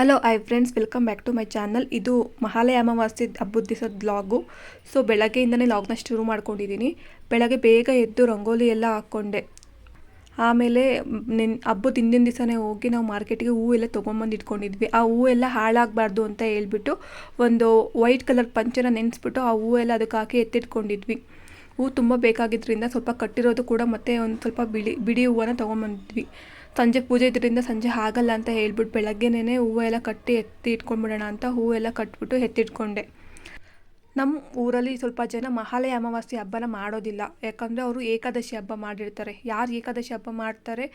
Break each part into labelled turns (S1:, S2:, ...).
S1: Hello I friends welcome back to my channel ಇದು ಮಹಾಲಯ ಅಮಾವಾಸ್ಯೆ ಹಬ್ಬದ ದಿವಸದ ಬ್ಲಾಗು ಸೊ ಬೆಳಗ್ಗೆಯಿಂದನೇ ಲಾಗ್ನ ಶುರು ಮಾಡ್ಕೊಂಡಿದ್ದೀನಿ ಬೆಳಗ್ಗೆ ಬೇಗ ಎದ್ದು ರಂಗೋಲಿ ಎಲ್ಲ ಹಾಕ್ಕೊಂಡೆ. ಆಮೇಲೆ ನಿನ್ ಹಬ್ಬದ ಹಿಂದಿನ ದಿವಸನೇ ಹೋಗಿ ನಾವು ಮಾರ್ಕೆಟಿಗೆ ಹೂವೆಲ್ಲ ತೊಗೊಂಬಂದು ಇಟ್ಕೊಂಡಿದ್ವಿ. ಆ ಹೂವೆಲ್ಲ ಹಾಳಾಗಬಾರ್ದು ಅಂತ ಹೇಳ್ಬಿಟ್ಟು ಒಂದು ವೈಟ್ ಕಲರ್ ಪಂಚನ ನೆನೆಸ್ಬಿಟ್ಟು ಆ ಹೂವೆಲ್ಲ ಅದಕ್ಕೆ ಹಾಕಿ ಎತ್ತಿಟ್ಕೊಂಡಿದ್ವಿ. ಹೂವು ತುಂಬ ಬೇಕಾಗಿದ್ದರಿಂದ ಸ್ವಲ್ಪ ಕಟ್ಟಿರೋದು ಕೂಡ ಮತ್ತೆ ಒಂದು ಸ್ವಲ್ಪ ಬಿಳಿ, ಬಿಡಿ ಹೂವನ್ನ ತೊಗೊಂಬಂದಿದ್ವಿ ಸಂಜೆ ಪೂಜೆ ಇದರಿಂದ ಸಂಜೆ ಆಗಲ್ಲ ಅಂತ ಹೇಳ್ಬಿಟ್ಟು ಬೆಳಗ್ಗೆನೇ ಹೂವು ಎಲ್ಲ ಕಟ್ಟಿ ಎತ್ತಿ ಇಟ್ಕೊಂಡ್ಬಿಡೋಣ ಅಂತ ಹೂವೆಲ್ಲ ಕಟ್ಬಿಟ್ಟು ಎತ್ತಿಟ್ಕೊಂಡೆ. ನಮ್ಮ ಊರಲ್ಲಿ ಸ್ವಲ್ಪ ಜನ ಮಹಾಲಯ ಅಮಾವಾಸ್ಯೆ ಹಬ್ಬನ ಮಾಡೋದಿಲ್ಲ. ಯಾಕಂದರೆ ಅವರು ಏಕಾದಶಿ ಹಬ್ಬ ಮಾಡಿರ್ತಾರೆ. ಯಾರು ಏಕಾದಶಿ ಹಬ್ಬ ಮಾಡ್ತಾರೆ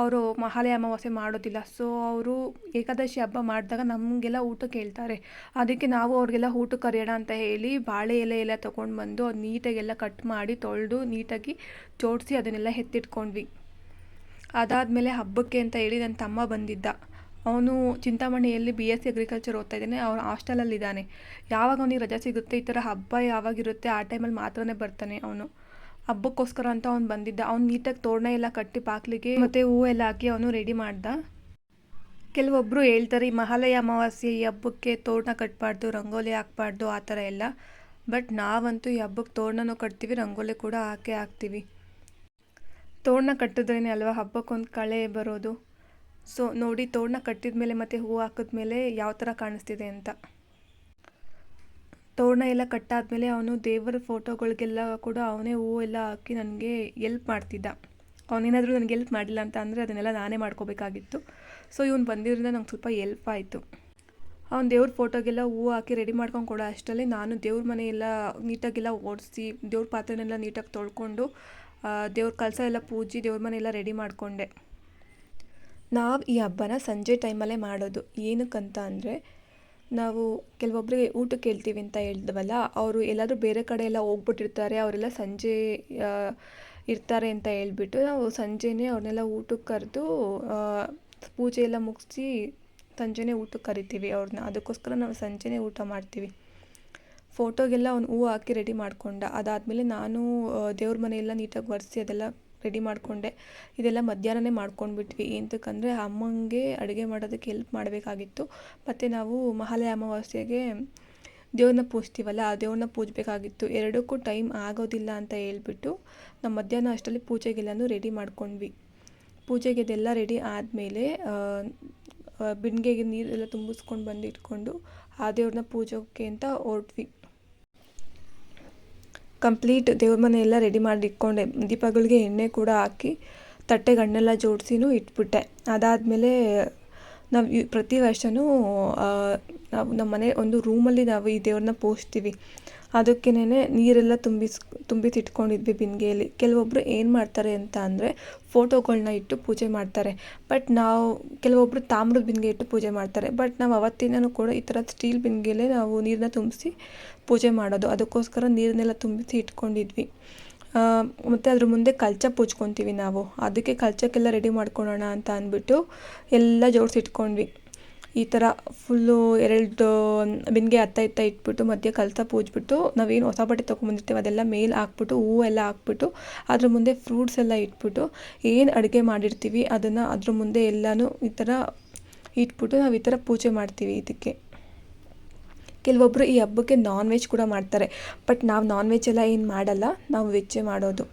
S1: ಅವರು ಮಹಾಲಯ ಅಮಾವಾಸ್ಯೆ ಮಾಡೋದಿಲ್ಲ. ಸೊ ಅವರು ಏಕಾದಶಿ ಹಬ್ಬ ಮಾಡಿದಾಗ ನಮಗೆಲ್ಲ ಊಟ ಕೇಳ್ತಾರೆ. ಅದಕ್ಕೆ ನಾವು ಅವ್ರಿಗೆಲ್ಲ ಊಟ ಕರೆಯೋಣ ಅಂತ ಹೇಳಿ ಬಾಳೆ ಎಲೆ ಎಲ್ಲ ತೊಗೊಂಡು ಬಂದು ಅದು ನೀಟಾಗೆಲ್ಲ ಕಟ್ ಮಾಡಿ ತೊಳೆದು ನೀಟಾಗಿ ಜೋಡಿಸಿ ಅದನ್ನೆಲ್ಲ ಎತ್ತಿಟ್ಕೊಂಡ್ವಿ. ಅದಾದಮೇಲೆ ಹಬ್ಬಕ್ಕೆ ಅಂತ ಹೇಳಿ ನನ್ನ ತಮ್ಮ ಬಂದಿದ್ದ. ಅವನು ಚಿಂತಾಮಣಿಯಲ್ಲಿ ಬಿ ಎಸ್ ಸಿ ಅಗ್ರಿಕಲ್ಚರ್ ಓದ್ತಾ ಇದ್ದಾನೆ. ಅವನು ಹಾಸ್ಟೆಲಲ್ಲಿದ್ದಾನೆ ಯಾವಾಗ ಅವನಿಗೆ ರಜೆ ಸಿಗುತ್ತೆ, ಈ ಥರ ಹಬ್ಬ ಯಾವಾಗಿರುತ್ತೆ, ಆ ಟೈಮಲ್ಲಿ ಮಾತ್ರನೇ ಬರ್ತಾನೆ ಅವನು. ಹಬ್ಬಕ್ಕೋಸ್ಕರ ಅಂತ ಅವ್ನು ಬಂದಿದ್ದ. ಅವ್ನು ನೀಟಾಗಿ ತೋರಣ ಎಲ್ಲ ಕಟ್ಟಿ ಪಾಕ್ಲಿಗೆ ಮತ್ತು ಎಲ್ಲ ಹಾಕಿ ಅವನು ರೆಡಿ ಮಾಡ್ದ. ಕೆಲವೊಬ್ಬರು ಹೇಳ್ತಾರೆ, ಈ ಮಹಾಲಯ ಅಮಾವಾಸ್ಯೆ ಈ ಹಬ್ಬಕ್ಕೆ ತೋರಣ ಕಟ್ಟಬಾರ್ದು ರಂಗೋಲಿ ಹಾಕ್ಬಾರ್ದು, ಆ ಥರ ಎಲ್ಲ. ಬಟ್ ನಾವಂತೂ ಈ ಹಬ್ಬಕ್ಕೆ ತೋರಣನೂ ಕಟ್ತೀವಿ, ರಂಗೋಲಿ ಕೂಡ ಹಾಕೇ ಹಾಕ್ತೀವಿ. ತೋರಣ ಕಟ್ಟಿದ್ರೇ ಅಲ್ವಾ? ಹಬ್ಬಕ್ಕೊಂದು ಕಳೆ ಬರೋದು. ಸೊ ನೋಡಿ ತೋರಣ ಕಟ್ಟಿದ ಮೇಲೆ ಮತ್ತು ಹೂವು ಹಾಕಿದ್ಮೇಲೆ ಯಾವ ಥರ ಕಾಣಿಸ್ತಿದೆ ಅಂತ. ತೋರಣ ಎಲ್ಲ ಕಟ್ಟಾದಮೇಲೆ ಅವನು ದೇವರ ಫೋಟೋಗಳಿಗೆಲ್ಲ ಕೂಡ ಅವನೇ ಹೂವು ಎಲ್ಲ ಹಾಕಿ ನನಗೆ ಎಲ್ಪ್ ಮಾಡ್ತಿದ್ದ. ಅವನೇನಾದರೂ ನನಗೆ ಎಲ್ಪ್ ಮಾಡಿಲ್ಲ ಅಂತ ಅಂದರೆ ಅದನ್ನೆಲ್ಲ ನಾನೇ ಮಾಡ್ಕೋಬೇಕಾಗಿತ್ತು. ಸೊ ಇವನು ಬಂದಿರೋದ್ರಿಂದ ನಂಗೆ ಸ್ವಲ್ಪ ಎಲ್ಪ್ ಆಯಿತು. ಅವ್ನು ದೇವ್ರ ಫೋಟೋಗೆಲ್ಲ ಹೂವು ಹಾಕಿ ರೆಡಿ ಮಾಡ್ಕೊಂಡು ಕೊಡೋ ಅಷ್ಟರಲ್ಲಿ ನಾನು ದೇವ್ರ ಮನೆಯೆಲ್ಲ ನೀಟಾಗೆಲ್ಲ ಓಡಿಸಿ, ದೇವ್ರ ಪಾತ್ರೆನೆಲ್ಲ ನೀಟಾಗಿ ತೊಳ್ಕೊಂಡು ದೇವ್ರ ಕಲಸ ಎಲ್ಲ ಪೂಜಿ ದೇವ್ರ ಮನೆಯೆಲ್ಲ ರೆಡಿ ಮಾಡಿಕೊಂಡೆ. ನಾವು ಈ ಹಬ್ಬನ ಸಂಜೆ ಟೈಮಲ್ಲೇ ಮಾಡೋದು. ಏನಕ್ಕಂತ ಅಂದರೆ, ನಾವು ಕೆಲವೊಬ್ಬರಿಗೆ ಊಟಕ್ಕೆ ಹೇಳ್ತೀವಿ ಅಂತ ಹೇಳಿದ್ವಲ್ಲ, ಅವರು ಎಲ್ಲಾದರೂ ಬೇರೆ ಕಡೆ ಎಲ್ಲ ಹೋಗ್ಬಿಟ್ಟಿರ್ತಾರೆ, ಅವರೆಲ್ಲ ಸಂಜೆ ಇರ್ತಾರೆ ಅಂತ ಹೇಳ್ಬಿಟ್ಟು ನಾವು ಸಂಜೆನೇ ಅವ್ರನ್ನೆಲ್ಲ ಊಟಕ್ಕೆ ಕರೆದು ಪೂಜೆ ಎಲ್ಲ ಮುಗಿಸಿ ಸಂಜೆನೇ ಊಟಕ್ಕೆ ಕರಿತೀವಿ ಅವ್ರನ್ನ ಅದಕ್ಕೋಸ್ಕರ ನಾವು ಸಂಜೆನೇ ಊಟ ಮಾಡ್ತೀವಿ. ಫೋಟೋಗೆಲ್ಲ ಅವ್ನು ಹೂವು ಹಾಕಿ ರೆಡಿ ಮಾಡಿಕೊಂಡ. ಅದಾದಮೇಲೆ ನಾನು ದೇವ್ರ ಮನೆಯೆಲ್ಲ ನೀಟಾಗಿ ಒರೆಸಿ ಅದೆಲ್ಲ ರೆಡಿ ಮಾಡಿಕೊಂಡೆ. ಇದೆಲ್ಲ ಮಧ್ಯಾಹ್ನನೇ ಮಾಡ್ಕೊಂಡ್ಬಿಟ್ವಿ. ಎಂತಕ್ಕಂದರೆ ಅಮ್ಮಂಗೆ ಅಡುಗೆ ಮಾಡೋದಕ್ಕೆ ಹೆಲ್ಪ್ ಮಾಡಬೇಕಾಗಿತ್ತು. ಮತ್ತು ನಾವು ಮಹಾಲಯ ಅಮಾವಾಸ್ಯೆಗೆ ದೇವ್ರನ್ನ ಪೂಜ್ತೀವಲ್ಲ, ಆ ದೇವ್ರನ್ನ ಪೂಜಬೇಕಾಗಿತ್ತು. ಎರಡಕ್ಕೂ ಟೈಮ್ ಆಗೋದಿಲ್ಲ ಅಂತ ಹೇಳ್ಬಿಟ್ಟು ನಮ್ಮ ಮಧ್ಯಾಹ್ನ ಅಷ್ಟರಲ್ಲಿ ಪೂಜೆಗೆಲ್ಲನೂ ರೆಡಿ ಮಾಡ್ಕೊಂಡ್ವಿ. ಪೂಜೆಗೆ ಇದೆಲ್ಲ ರೆಡಿ ಆದಮೇಲೆ ಬಿಂಡಿಗೆಗೆ ನೀರೆಲ್ಲ ತುಂಬಿಸ್ಕೊಂಡು ಬಂದು ಇಟ್ಕೊಂಡು ಆ ದೇವ್ರನ್ನ ಪೂಜೋಕ್ಕೆ ಅಂತ ಹೊರಟ್ವಿ. ಕಂಪ್ಲೀಟ್ ದೇವ್ರ ಮನೆ ಎಲ್ಲ ರೆಡಿ ಮಾಡಿ ಇಟ್ಕೊಂಡೆ. ದೀಪಗಳಿಗೆ ಎಣ್ಣೆ ಕೂಡ ಹಾಕಿ ತಟ್ಟೆಗೆ ಹಣ್ಣೆಲ್ಲ ಜೋಡಿಸಿನೂ ಇಟ್ಬಿಟ್ಟೆ. ಅದಾದಮೇಲೆ ನಾವು ಪ್ರತಿ ವರ್ಷವೂ ನಾವು ನಮ್ಮ ಮನೆ ಒಂದು ರೂಮಲ್ಲಿ ನಾವು ಈ ದೇವ್ರನ್ನ ಪೂಜಿಸ್ತೀವಿ ಅದಕ್ಕೇನೆ ನೀರೆಲ್ಲ ತುಂಬಿಸ್, ತುಂಬಿಸಿಟ್ಕೊಂಡಿದ್ವಿ ಬಿಂದಿಗೆಯಲ್ಲಿ ಕೆಲವೊಬ್ಬರು ಏನು ಮಾಡ್ತಾರೆ ಅಂತ ಅಂದರೆ ಫೋಟೋಗಳನ್ನ ಇಟ್ಟು ಪೂಜೆ ಮಾಡ್ತಾರೆ. ಬಟ್ ನಾವು ಕೆಲವೊಬ್ಬರು ತಾಮ್ರದ ಬಿಂದಿಗೆ ಇಟ್ಟು ಪೂಜೆ ಮಾಡ್ತಾರೆ. ಬಟ್ ನಾವು ಅವತ್ತಿನೂ ಕೂಡ ಈ ಥರ ಸ್ಟೀಲ್ ಬಿಂದಿಗೆಯಲ್ಲೇ ನಾವು ನೀರನ್ನ ತುಂಬಿಸಿ ಪೂಜೆ ಮಾಡೋದು. ಅದಕ್ಕೋಸ್ಕರ ನೀರನ್ನೆಲ್ಲ ತುಂಬಿಸಿ ಇಟ್ಕೊಂಡಿದ್ವಿ. ಮತ್ತು ಅದ್ರ ಮುಂದೆ ಕಲ್ಚ ಪೂಜ್ಕೊತೀವಿ ನಾವು. ಅದಕ್ಕೆ ಕಲ್ಚಕ್ಕೆಲ್ಲ ರೆಡಿ ಮಾಡ್ಕೊಳ್ಳೋಣ ಅಂತ ಅಂದ್ಬಿಟ್ಟು ಎಲ್ಲ ಜೋಡಿಸಿ ಇಟ್ಕೊಂಡ್ವಿ ಈ ಥರ ಫುಲ್ಲು ಎರಡು ಬಿಂದಿಗೆ ಅತ್ತ ಇತ್ತ ಇಟ್ಬಿಟ್ಟು ಮಧ್ಯೆ ಕಲಸ ಪೂಜ್ಬಿಟ್ಟು ನಾವೇನು ಹೊಸ ಬಟ್ಟೆ ತೊಗೊಂಬಂದಿರ್ತೀವಿ ಅದೆಲ್ಲ ಮೇಲೆ ಹಾಕ್ಬಿಟ್ಟು ಎಲ್ಲ ಹಾಕ್ಬಿಟ್ಟು, ಅದ್ರ ಮುಂದೆ ಫ್ರೂಟ್ಸ್ ಎಲ್ಲ ಇಟ್ಬಿಟ್ಟು ಏನು ಅಡುಗೆ ಮಾಡಿರ್ತೀವಿ ಅದನ್ನು ಅದ್ರ ಮುಂದೆ ಎಲ್ಲನೂ ಈ ಥರ ಇಟ್ಬಿಟ್ಟು ನಾವು ಈ ಥರ ಪೂಜೆ ಮಾಡ್ತೀವಿ ಇದಕ್ಕೆ. ಕೆಲವೊಬ್ಬರು ಈ ಹಬ್ಬಕ್ಕೆ ನಾನ್ ವೆಜ್ ಕೂಡ ಮಾಡ್ತಾರೆ ಬಟ್ ನಾವು ನಾನ್ ವೆಜ್ ಎಲ್ಲ ಏನು ಮಾಡಲ್ಲ, ನಾವು ವೆಜ್ಜೇ ಮಾಡೋದು.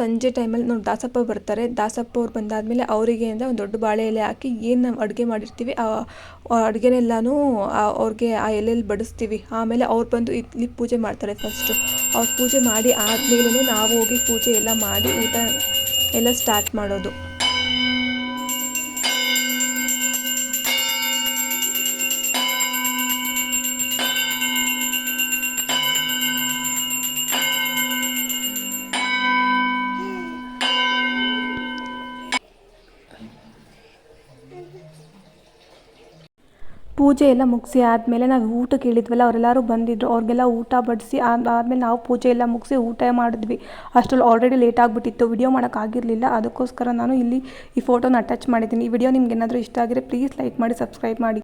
S1: ಸಂಜೆ ಟೈಮಲ್ಲಿ ನೋಡಿ ದಾಸಪ್ಪ ಬರ್ತಾರೆ. ದಾಸಪ್ಪ ಅವ್ರು ಬಂದಾದಮೇಲೆ ಅವರಿಗೆ ಅಂದರೆ ಒಂದು ದೊಡ್ಡ ಬಾಳೆ ಎಲೆ ಹಾಕಿ ಏನು ನಾವು ಅಡುಗೆ ಮಾಡಿರ್ತೀವಿ, ಆ ಅಡುಗೆನೆಲ್ಲನೂ ಅವ್ರಿಗೆ ಆ ಎಲೆಯಲ್ಲಿ ಬಡಿಸ್ತೀವಿ. ಆಮೇಲೆ ಅವ್ರು ಬಂದು ಇಲ್ಲಿ ಪೂಜೆ ಮಾಡ್ತಾರೆ ಫಸ್ಟು ಅವ್ರು ಪೂಜೆ ಮಾಡಿ ಆದಮೇಲೆ ನಾವು ಹೋಗಿ ಪೂಜೆ ಎಲ್ಲ ಮಾಡಿ ಊಟ ಎಲ್ಲ ಸ್ಟಾರ್ಟ್ ಮಾಡೋದು. ಪೂಜೆ ಎಲ್ಲ ಮುಗಿಸಿ ಆದಮೇಲೆ ನಾವು ಊಟಕ್ಕೆ ಹೇಳಿದ್ವಲ್ಲ ಅವರೆಲ್ಲರೂ ಬಂದಿದ್ದರು ಅವ್ರಿಗೆಲ್ಲ ಊಟ ಬಡಿಸಿ ಆದಮೇಲೆ ನಾವು ಪೂಜೆ ಎಲ್ಲ ಮುಗಿಸಿ ಊಟ ಮಾಡಿದ್ವಿ. ಅಷ್ಟರಲ್ಲಿ ಆಲ್ರೆಡಿ ಲೇಟ್ ಆಗಿಬಿಟ್ಟಿತ್ತು. ವಿಡಿಯೋ ಮಾಡೋಕ್ಕಾಗಿರಲಿಲ್ಲ. ಅದಕ್ಕೋಸ್ಕರ ನಾನು ಇಲ್ಲಿ ಈ ಫೋಟೋನ ಅಟ್ಯಾಚ್ ಮಾಡಿದ್ದೀನಿ. ಈ ವಿಡಿಯೋ ನಿಮ್ಗೆ ಏನಾದರೂ ಇಷ್ಟ ಆಗಿದ್ರೆ ಪ್ಲೀಸ್ ಲೈಕ್ ಮಾಡಿ ಸಬ್ಸ್ಕ್ರೈಬ್ ಮಾಡಿ.